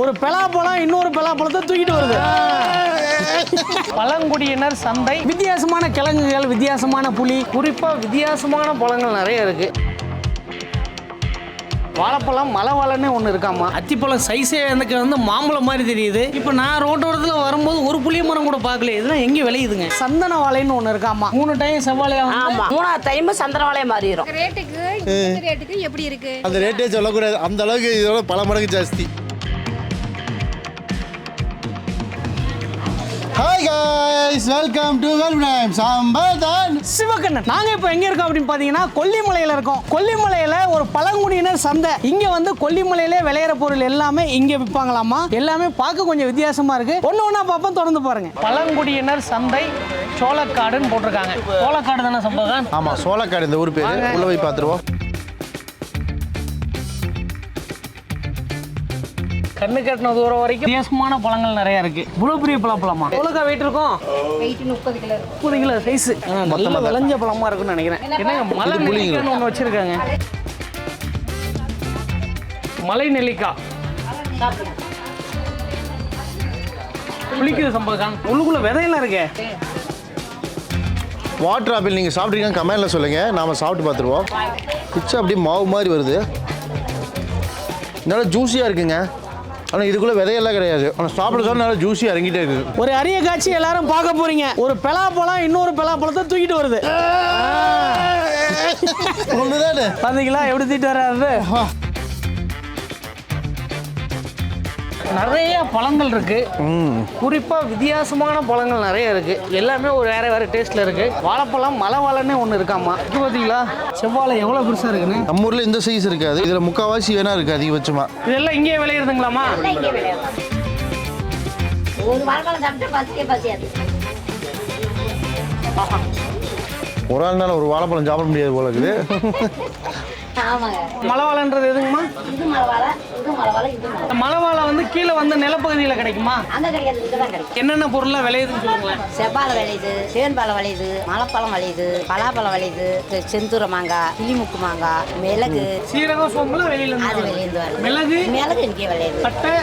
ஒரு பலாப்பழம் இன்னொரு பலாப்பழத்தை தூக்கிட்டு வருது. பழங்குடியினர் சந்தை. வித்தியாசமான கிழங்குகள் வித்தியாசமான புளி. குறிப்பா வித்தியாசமான பழங்கள் நிறைய இருக்கு. வாழைப்பழம் மலைவாழைன்னு ஒன்று இருக்காமா அத்திப்பழம் சைஸே எனக்கு வந்து மாம்பழம் மாதிரி தெரியுது. இப்போ நான் ரோட்டோரத்தில் வரும்போது ஒரு புளிய மரம் கூட பார்க்கல இதெல்லாம் எங்கே விளையுதுங்க? சந்தன வாழைன்னு ஒன்று இருக்காமா மூணு டைம் செவ்வாழையா வந்து ஆமா. மூணாவது டைம் சந்திரவாளையம் மாறிடும் ரேட்டுக்கு இந்த ரேட்டுக்கு எப்படி இருக்கு? அந்த ரேட்டே சொல்லக்கூடாது. அந்த அளவுக்கு இதோட பல மடங்கு ஜாஸ்தி. Guys வெல்கம் டு வெல்கம் சாம்பதான் சிவகண்ணன் நாங்க இப்போ எங்க இருக்கோம் அப்படின்னு பாத்தீங்கன்னா கொல்லிமலையில இருக்கோம். கொல்லிமலையில ஒரு பழங்குடியினர் சந்தை. இங்க வந்து கொல்லிமலையிலே விளையிற பொருள் எல்லாமே இங்க விற்பாங்களாமா எல்லாமே பார்க்க கொஞ்சம் வித்தியாசமா இருக்கு. ஒண்ணு ஒண்ணா பார்ப்போம் தொடர்ந்து பாருங்க. பழங்குடியினர் சந்தை சோளக்காடுன்னு போட்டிருக்காங்க. சோளக்காடு தானே சம்பவம்? ஆமாம் சோளக்காடு இந்த ஊர் பேர். உள்ள போய் பார்த்துருவோம். கண்ணு கட்டின தூரம் வரைக்கும் வித்தியாசமான பழங்கள் நிறைய இருக்கு. இவ்வளோ பெரிய பழப்பழமா எவ்வளோக்கா வெயிட் இருக்கும்? முப்பது கிலோ. முப்பது கிலோ சைஸ் நல்ல விளைஞ்ச பழமா இருக்கும்னு நினைக்கிறேன். என்னங்க மலை. நெல்லிக்காய்னு ஒன்று வச்சிருக்காங்க. மலை நெல்லிக்காய். புளிக்குது சம்பவம் உள்ளுக்குள்ள விதையெல்லாம் இருக்கே. வாட்டர் ஆப்பிள் நீங்கள் சாப்பிட்றீங்க கமெண்டில் சொல்லுங்கள் நாம சாப்பிட்டு பார்த்துருவோம். பிச்சை அப்படியே மாவு மாதிரி வருது. நல்லா ஜூஸியாக இருக்குங்க. ஆனால் இதுக்குள்ளே விதையெல்லாம் கிடையாது. ஆனால் சாப்பிட சாப்பிட நல்லா ஜூஸியாக இறங்கிட்டே இருக்குது. ஒரு அரிய காட்சி எல்லாரும் பார்க்க போறீங்க. ஒரு பலாப்பழம் இன்னொரு பலாப்பழத்தை தூக்கிட்டு வருது. ஒன்று தானே பாத்தீங்களா? எப்படி தூக்கிட்டு வர்றாரு? நிறைய பழங்கள் இருக்கு. குறிப்பா வித்தியாசமான பழங்கள் நிறைய இருக்கு. எல்லாமே ஒரு வேற வேற டேஸ்ட்ல இருக்கு. வாழைப்பழம் மலைவாழைன்னு ஒன்று இருக்காமா இது பாத்தீங்களா? செவ்வாழை எவ்வளவு பெருசா இருக்குன்னு? நம்ம ஊரில் இந்த சைஸ் இருக்காது. இதில் முக்கால்வாசி வேணா இருக்குது அதிகபட்சமாக இதெல்லாம் இங்கே விளையிறதுங்களாமா ஒரு வாழைப்பழம் சாப்பிட்டு பசிக்கே பசியாது. ஒரு ஆள் நாள் ஒரு வாழைப்பழம் சாப்பிட முடியாது போல இருக்குது. ஆமாங்க. மலைவாழைன்றது எதுங்கம்மா? இது மலைவாழை மலைவாழை வந்து கீழே வந்து நிலப்பகுதியில் கிடைக்குமா? அங்கே கிடைக்காது இங்கே தான் கிடைக்கும். என்னென்ன பொருள்லாம் விளையுதுன்னு சொல்லுங்களேன். செவ்வாழை விளையுது தேன்பாலை விளையுது மலைப்பழம் விளையுது பலாப்பழம் விளையுது செந்தூர மாங்காய் கிளிமுக்கு மாங்காய் மிளகு. சீரகம் சோம்புலாம் வெளியில அது. வெளியிருந்து மிளகு மிளகு இங்கே விளையுது. பட்டை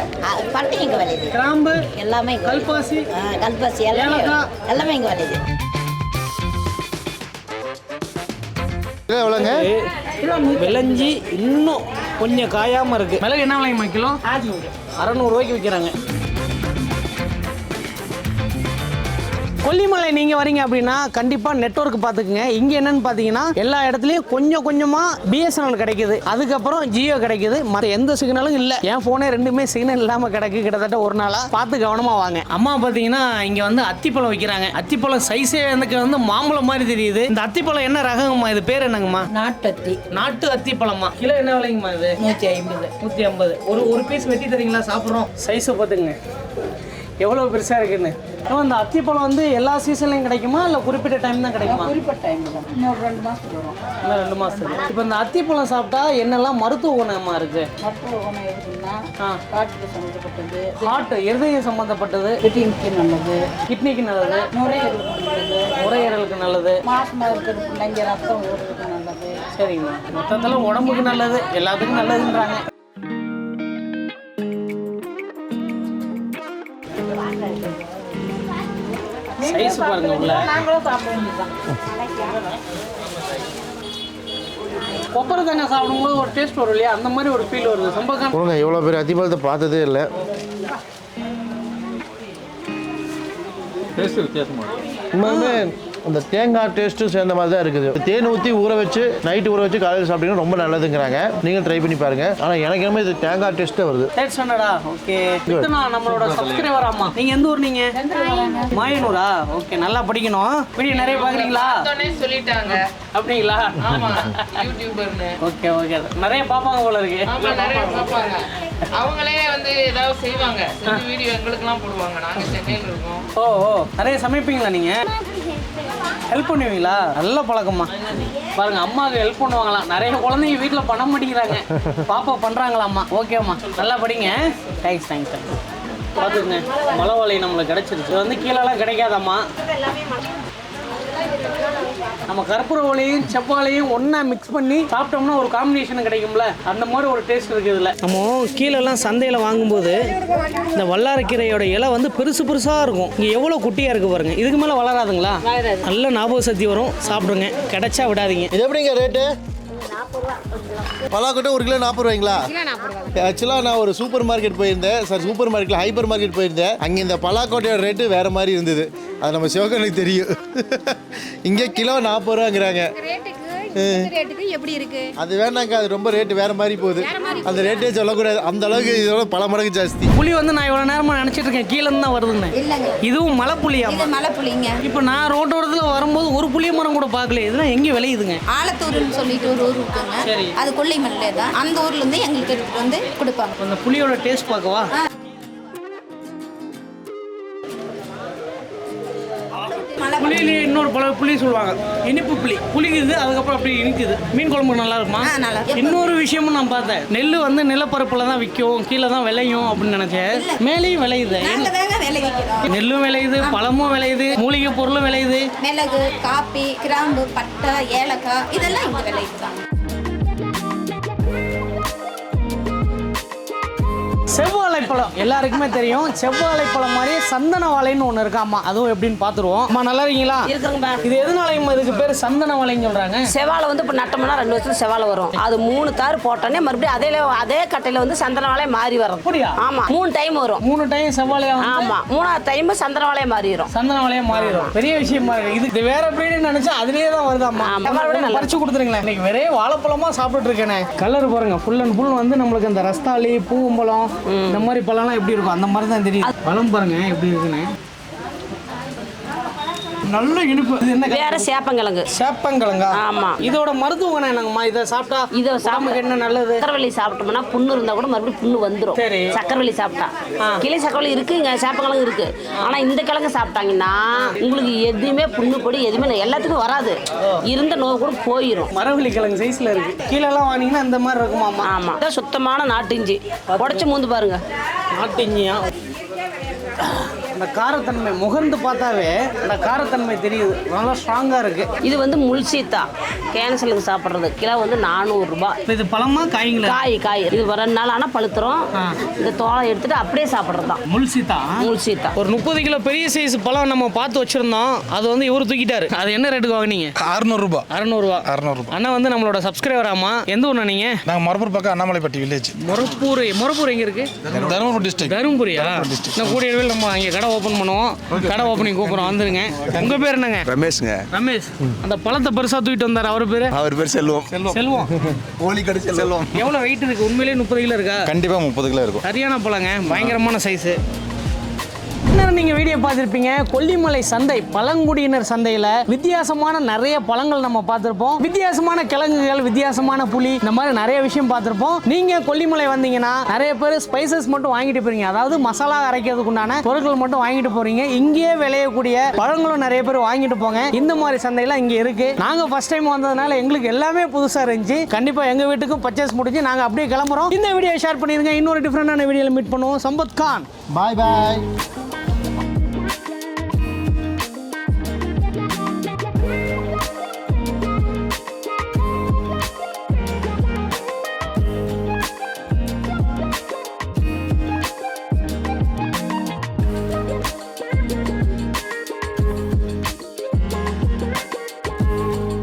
பட்டை இங்கே விளையுது. கிராம்பு எல்லாமே. கல்பாசி கல்பாசி எல்லாமே. எல்லாமே இங்கே விளையுது. எவ்வளோங்க? விளைஞ்சி இன்னும் கொஞ்சம் காயாம இருக்கு. மிளகு என்ன விலைங்கம்மா கிலோ? அறநூறுவாய்க்கு விற்கிறாங்க. கொல்லிமலை நீங்க வரீங்க அப்படின்னா கண்டிப்பா நெட்வொர்க் பாத்துக்குங்க இங்க என்னன்னு பாத்தீங்கன்னா எல்லா இடத்துலயும் கொஞ்சம் கொஞ்சமா பிஎஸ்என்எல் கிடைக்குது. அதுக்கப்புறம் ஜியோ கிடைக்குது. மற்ற எந்த சிக்னலும் இல்ல. என் போனே ரெண்டுமே சிக்னல் இல்லாம கிடக்கு. கிட்டத்தட்ட ஒரு நாளா பார்த்து கவனமா வாங்க. அம்மா பார்த்தீங்கன்னா இங்கே வந்து அத்திப்பழம் வைக்கிறாங்க. அத்திப்பழம் சைஸே எனக்கு வந்து மாம்பழம் மாதிரி தெரியுது. இந்த அத்திப்பழம் என்ன ரகங்கம்மா? இது பேர் என்னங்கம்மா? நாட்டத்தி நாட்டு அத்திப்பழமா? கிலோ என்ன விலைங்கம்மா இது? நூற்றி ஐம்பது. நூற்றி ஐம்பது. ஒரு ஒரு பீஸ் வெட்டி தரீங்களா? சாப்பிட்றோம். சைஸை பார்த்துங்க எவ்வளோ பெருசா இருக்குன்னு? ஆனா, இந்த அத்திப்பழம் வந்து எல்லா சீசன்லையும் கிடைக்குமா? இல்லை குறிப்பிட்ட டைம் தான் கிடைக்குமா? குறிப்பிட்ட டைம் தான். இன்னொரு ரெண்டு மாதத்துக்கு வரும். இன்னும் ரெண்டு மாசத்துக்கு இப்போ இந்த அத்திப்பழம் சாப்பிட்டா என்னெல்லாம் மருத்துவ குணமா இருக்கு? மருத்துவ குணம் எதுக்குன்னா காட்டுக்கு சம்மந்தப்பட்டது. ஹார்ட் இருதயம் சம்பந்தப்பட்டது கிட்னிக்கு நல்லது. கிட்னிக்கு நல்லது. நுரையீரலுக்கு நல்லது. நுரையீரலுக்கு நல்லது. மாசமா இருக்கிற பிள்ளைங்க ரத்தம் ஊறுறதுக்கு நல்லது. சரிங்க. மொத்தத்தில் உடம்புக்கு நல்லது எல்லாத்துக்கும் நல்லதுன்றாங்க. சைஸ் பாருங்க உள்ள கொப்பரை தேங்காய் சாப்பிடும்போது ஒரு டேஸ்ட் வரும் இல்லையா? அந்த மாதிரி ஒரு ஃபீல் வருது. சம்பக்கம் கொடுங்க இவ்வளோ பேர் அத்திப்பழத்தை பார்த்ததே இல்லை. உண்மையுமே அந்த தேங்காய் டேஸ்ட்டும் சேர்ந்த மாதிரி தான் இருக்குது தேன் ஊற்றி ஊற வச்சு நைட்டு ஊற வச்சு காலையில் சாப்பிட்டீங்கன்னா ரொம்ப நல்லதுங்கிறாங்க. நீங்கள் ட்ரை பண்ணி பாருங்க. ஆனால் எனக்கு என்னமோ இது தேங்காய் டேஸ்ட்டே வருது. தேர்ட் ஸ்டாண்டர்டா ஓகே நம்மளோட சப்ஸ்கிரைபர் ஆமா நீங்க எந்த ஊர் நீங்க? மாயனூரா? ஓகே நல்லா படிக்கணும். வீடியோ நிறைய பாக்குறீங்களா? சொல்லிட்டாங்க அப்படிங்களா? ஆமா யூடியூபர்னு ஓகே ஓகே நிறைய பாப்பாங்க போல இருக்கு. ஆமா நிறைய பார்ப்பாங்க. அவங்களே வந்து ஏதாவது செய்வாங்க. செஞ்சு வீடியோ எங்களுக்குலாம் போடுவாங்க. நாங்க சென்னையில் இருக்கோம். ஓ ஓ. நிறைய சமைப்பீங்களா நீங்க? ஹெல்ப் பண்ணுவீங்களா? நல்ல பழக்கம்மா. பாருங்க அம்மாவுக்கு ஹெல்ப் பண்ணுவாங்களாம். நிறைய குழந்தைங்க வீட்டில் பண்ண மாட்டேங்கிறாங்க. பாப்பா பண்ணுறாங்களாம்மா ஓகேம்மா நல்லா படிங்க. தேங்க்ஸ் தேங்க்ஸ் தேங்க்ஸ் பார்த்துக்குங்க. மலை வாழை நம்மளுக்கு கிடைச்சிருச்சு. வந்து கீழெல்லாம் கிடைக்காதாம்மா. நம்ம கற்பூரவளையும் செவ்வாழையும் ஒண்ணா மிக்ஸ் பண்ணி சாப்பிட்டோம்னா ஒரு காம்பினேஷன் கிடைக்கும்ல? அந்த மாதிரி ஒரு டேஸ்ட் இருக்குது இதுல நம்ம கீழெல்லாம் சந்தையில் வாங்கும்போது இந்த வல்லாரக்கீரையோட இலை வந்து பெருசு பெருசாக இருக்கும். இங்கே எவ்வளோ குட்டியாக இருக்கு பாருங்க. இதுக்கு மேலே வளராதுங்களா? நல்ல ஞாபக சக்தி வரும். சாப்பிடுங்க. கிடைச்சா விடாதீங்க. இது எப்படிங்க ரேட்டு பலாக்கொட்டை ஒரு கிலோ நாற்பது ரூபாய்ங்களா? ஆக்சுவலாக நான் ஒரு சூப்பர் மார்க்கெட் போயிருந்தேன். சார் சூப்பர் மார்க்கெட்டில் ஹைப்பர் மார்க்கெட் போயிருந்தேன். அங்கே இந்த பலாக்கொட்டையோட ரேட்டு வேறு மாதிரி இருந்தது. அது நம்ம சிவகனுக்கு தெரியும். இங்கே கிலோ நாற்பது ரூபாங்கிறாங்க. ரேட்டுக்கு எப்படி இருக்கு? அது வேணாங்க அது ரொம்ப ரேட்டு வேறு மாதிரி போகுது. அந்த ரேட்டே சொல்லக்கூடாது. அந்த அளவுக்கு இதோட பல மடங்கு ஜாஸ்தி. புளி வந்து நான் இவ்வளோ நேரமாக நினச்சிட்டு இருக்கேன். கீழே இருந்து தான் வருதுன்னு. இல்லைங்க. இதுவும் மலை புளியா இது மலை புளிங்க இப்போ நான் ரோட்டோரத்தில் வரும்போது ஒரு புளிய மரம் கூட பார்க்கல. இதெல்லாம் எங்கே விளையுதுங்க? ஆலத்தூர்னு சொல்லிட்டு ஒரு ஊர் இருக்குங்க. அது கொல்லிமல்ல தான் அந்த ஊர்ல இருந்து எங்களுக்கு எடுத்துட்டு வந்து கொடுப்பாங்க. அந்த புளியோட டேஸ்ட் பார்க்கவா? புளியிலேயே இன்னொரு பல புளி சொல்லுவாங்க. இனிப்பு புளி புளிக்குது அதுக்கப்புறம் அப்படி இனிக்குது. மீன் குழம்பு நல்லா இருக்குமா. இன்னொரு விஷயமும் நான் பார்த்தேன். நெல் வந்து நிலப்பரப்புல தான் விற்கும் கீழே தான் விளையும் அப்படின்னு நினைச்சேன். மேலேயும் விளையுது. நெல்லும் விளையுது பழமும் விளையுது மூலிகை பொருளும் விளையுது. மிளகு காப்பி கிராம்பு பட்டை ஏலக்காய் இதெல்லாம் இங்க விளைவிக்கிறாங்க. செவ்வாழை பழம் எல்லாருக்குமே தெரியும். செவ்வாழை பழம் மாதிரியே சந்தன வாழைன்னு ஒன்று இருக்காமா அதுவும் எப்படின்னு பார்த்துருவோம் அம்மா நல்லா இருக்கீங்களா? இது எதனாலையும் இதுக்கு பேர் சந்தன வாழைன்னு சொல்றாங்க? செவாழை வந்து இப்போ நட்டோம்னா ரெண்டு வருஷத்துல செவாழை வரும். அது மூணு தார் போட்டோன்னே மறுபடியும் அதே அதே கட்டையில வந்து சந்தன வாழை மாறி வரும். அப்படியா? ஆமா மூணு டைம் வரும். மூணு டைம் செவ்வாழையா வந்து? ஆமா மூணாவது டைம் சந்தன வாழை மாறிடும் சந்தன வாழையா மாறிடும் பெரிய விஷயமா இருக்கு. இது வேற பிரீடு நினைச்சா அதுலயே தான் வருதாம்மா. செவ்வாழை பறிச்சு கொடுத்துருங்களேன். இன்னைக்கு வெறே வாழைப்பழமா சாப்பிட்டுட்டு இருக்கேனே. கலர் பாருங்க ஃபுல் அண்ட் ஃபுல் வந்து நம்மளுக்கு இந்த ரஸ்தாளி பூவம்பழம் இந்த மாதிரி பழம்லாம் எப்படி இருக்கும்? அந்த மாதிரி தான் தெரியும். பழம் பாருங்க எப்படி இருக்குன்னு. நல்ல இனிப்பு. இது என்ன வேற சேப்பங்கிழங்கு. சேப்பங்கிழங்கா? ஆமா. இதோட மருத்துவ குணம் என்னங்கம்மா? இதை சாப்பிட்டா இதை உடம்புக்கு என்ன நல்லது? சக்கரவள்ளி சாப்பிட்டோம்னா புண்ணு இருந்தா கூட மறுபடியும் புண்ணு வந்துடும் சரி. சக்கரவள்ளி சாப்பிட்டா. கிளி சக்கரவள்ளி இருக்குங்க சேப்பங்கிழங்கு இருக்கு. ஆனா இந்த கிழங்கு சாப்பிட்டாங்கன்னா உங்களுக்கு எதுவுமே புண்ணு பொடி எதுவுமே. எல்லாத்துக்கும் வராது. இருந்த நோய் கூட போயிடும் மரவள்ளி கிழங்கு சைஸ்ல இருக்கு. கீழே எல்லாம் வாங்கினீங்கன்னா இந்த மாதிரி இருக்குமாம்மா? ஆமா. இதான் சுத்தமான நாட்டு இஞ்சி. உடச்சு மூந்து பாருங்க. நாட்டு இஞ்சியா? அந்த காரத்தன்மை முகர்ந்து பார்த்தாவே அந்த காரத்தன்மை தெரியுது. நல்லா ஸ்ட்ராங்கா இருக்கு. இது வந்து முல்சீத்தா கேன்சலுக்கு சாப்பிட்றது. கிலோ வந்து நானூறுரூபா இப்ப இது பழமா காய்ங்களா? காய் காய். இது ரெண்டு நாள் ஆனால் பழுத்துரும். இந்த தோலை எடுத்துட்டு அப்படியே சாப்பிட்றது தான் முல்சிதா முல்சீத்தா ஒரு முப்பது கிலோ பெரிய சைஸ் பழம் நம்ம பார்த்து வச்சிருந்தோம். அது வந்து இவர் தூக்கிட்டாரு. அது என்ன ரேட்டுக்கு வாங்குனீங்க? அறுநூறுபா அறநூறுவா அறநூறுபா அண்ணா வந்து நம்மளோட சப்ஸ்கிரைபர் ஆமா. எந்த ஊர்ண்ணா நீங்க? நாங்கள் மரப்பூர் பக்கம் அண்ணாமலைப்பட்டி வில்லேஜ் மொரப்பூர் மொரப்பூர் எங்க இருக்கு? தருமபுரி டிஸ்ட்ரிக்ட் தருமபுரியா? நான் கூடிய நம்ம அங்கே கடை ஓப்பன் பண்ணுவோம். கடை ஓப்பனிங் கூப்பிடுறோம். வந்துருங்க. உங்க பேர் என்னங்க? ரமேஷ்ங்க. ரமேஷ். அந்த பழத்தை பெருசா தூக்கிட்டு வந்தார். அவர் பேரு? அவர் பேர் செல்வம். செல்வம். கோழி கடை செல்வம். எவ்வளவு வெயிட் இருக்கு? உண்மையிலேயே முப்பது கிலோ இருக்கா? கண்டிப்பா முப்பது கிலோ இருக்கும். சரியான பழங்க. பயங்கரமான சைஸு நேரம் நீங்கள் வீடியோ பார்த்துருப்பீங்க. கொல்லிமலை சந்தை பழங்குடியினர் சந்தையில் வித்தியாசமான நிறைய பழங்கள் நம்ம பார்த்துருப்போம். வித்தியாசமான கிழங்குகள் வித்தியாசமான புளி இந்த மாதிரி நிறைய விஷயம் பார்த்துருப்போம். நீங்கள் கொல்லிமலை வந்தீங்கன்னா நிறைய பேர் ஸ்பைசஸ் மட்டும் வாங்கிட்டு போறீங்க. அதாவது மசாலா அரைக்கிறதுக்கு உண்டான பொருட்கள் மட்டும் வாங்கிட்டு போறீங்க. இங்கேயே விளையக்கூடிய பழங்களும் நிறைய பேர் வாங்கிட்டு போங்க. இந்த மாதிரி சந்தையெல்லாம் இங்கே இருக்கு. நாங்கள் ஃபர்ஸ்ட் டைம் வந்ததுனால எங்களுக்கு எல்லாமே புதுசாக இருந்துச்சு. கண்டிப்பாக எங்கள் வீட்டுக்கும் பர்ச்சேஸ் முடிஞ்சு நாங்கள் அப்படியே கிளம்புறோம். இந்த வீடியோ ஷேர் பண்ணிருங்க. இன்னொரு டிஃப்ரெண்டான வீடியோவில் மீட் பண்ணுவோம். சம்பத் கான். பாய் பாய்